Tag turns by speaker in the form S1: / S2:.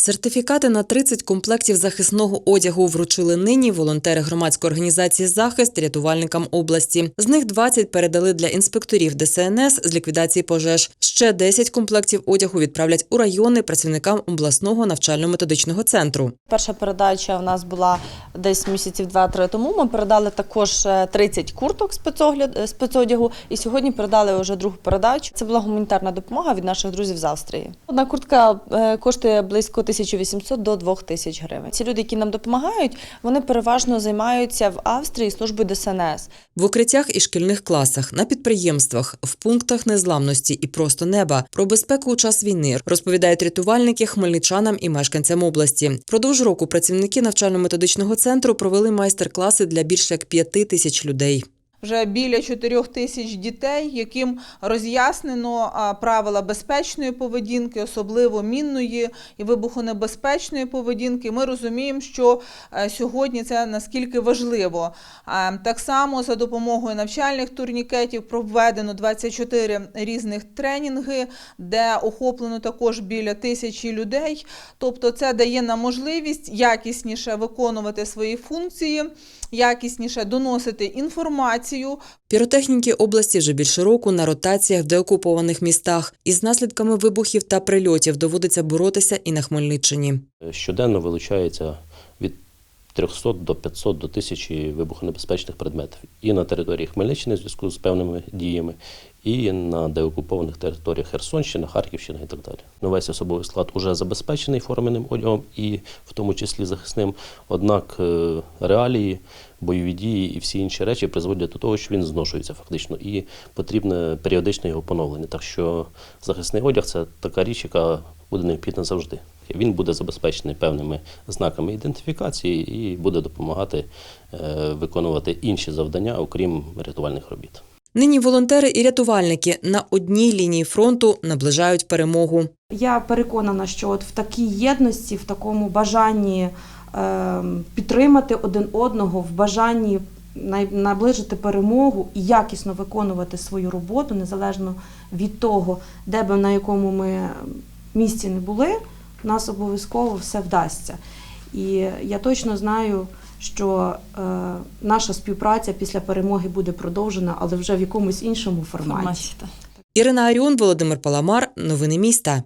S1: Сертифікати на 30 комплектів захисного одягу вручили нині волонтери громадської організації захист рятувальникам області. З них 20 передали для інспекторів ДСНС з ліквідації пожеж. Ще 10 комплектів одягу відправлять у райони працівникам обласного навчально-методичного центру.
S2: Перша передача в нас була десь місяців два-три тому. Ми передали також е, 30 курток спецогляд е, спецодягу, і сьогодні передали вже другу передачу. Це була гуманітарна допомога від наших друзів з Австрії. Одна куртка е, коштує близько 1800 до 2000 гривень. Ці люди, які нам допомагають, вони переважно займаються в Австрії службою ДСНС.
S1: В укриттях і шкільних класах, на підприємствах, в пунктах незламності і просто неба про безпеку у час війни розповідають рятувальники хмельничанам і мешканцям області. Впродовж року працівники навчально-методичного центру провели майстер-класи для більше як п'яти тисяч людей.
S3: Вже біля 4 тисяч дітей, яким роз'яснено правила безпечної поведінки, особливо мінної і вибухонебезпечної поведінки. Ми розуміємо, що е, сьогодні це наскільки важливо. Так само за допомогою навчальних турнікетів проведено 24 різних тренінги, де охоплено також біля тисячі людей. Тобто, це дає нам можливість якісніше виконувати свої функції, якісніше доносити інформацію,
S1: Піротехніки області вже більше року на ротаціях в деокупованих містах. Із наслідками вибухів та прильотів доводиться боротися і на Хмельниччині.
S4: Щоденно вилучається від 300 до 500 до 1000 вибухонебезпечних предметів і на території Хмельниччини в зв'язку з певними діями, і на деокупованих територіях Херсонщина, Харківщина і так далі. Ну, весь особовий склад уже забезпечений форменим одягом і в тому числі захисним. Однак е, реалії, бойові дії і всі інші речі призводять до того, що він зношується фактично, і потрібне періодичне його поновлення. Так що захисний одяг це така річ, яка буде необхідна завжди. Він буде забезпечений певними знаками ідентифікації і буде допомагати е, виконувати інші завдання, окрім рятувальних робіт.
S1: Нині волонтери і рятувальники на одній лінії фронту наближають перемогу.
S5: Я переконана, що от в такій єдності, в такому бажанні е, підтримати один одного, в бажанні наближити перемогу і якісно виконувати свою роботу, незалежно від того, де би на якому ми місці не були, у нас обов'язково все вдасться. І я точно знаю, що е, наша співпраця після перемоги буде продовжена, але вже в якомусь іншому форматі.
S1: Ірина Аріон, Володимир Паламар. Новини міста.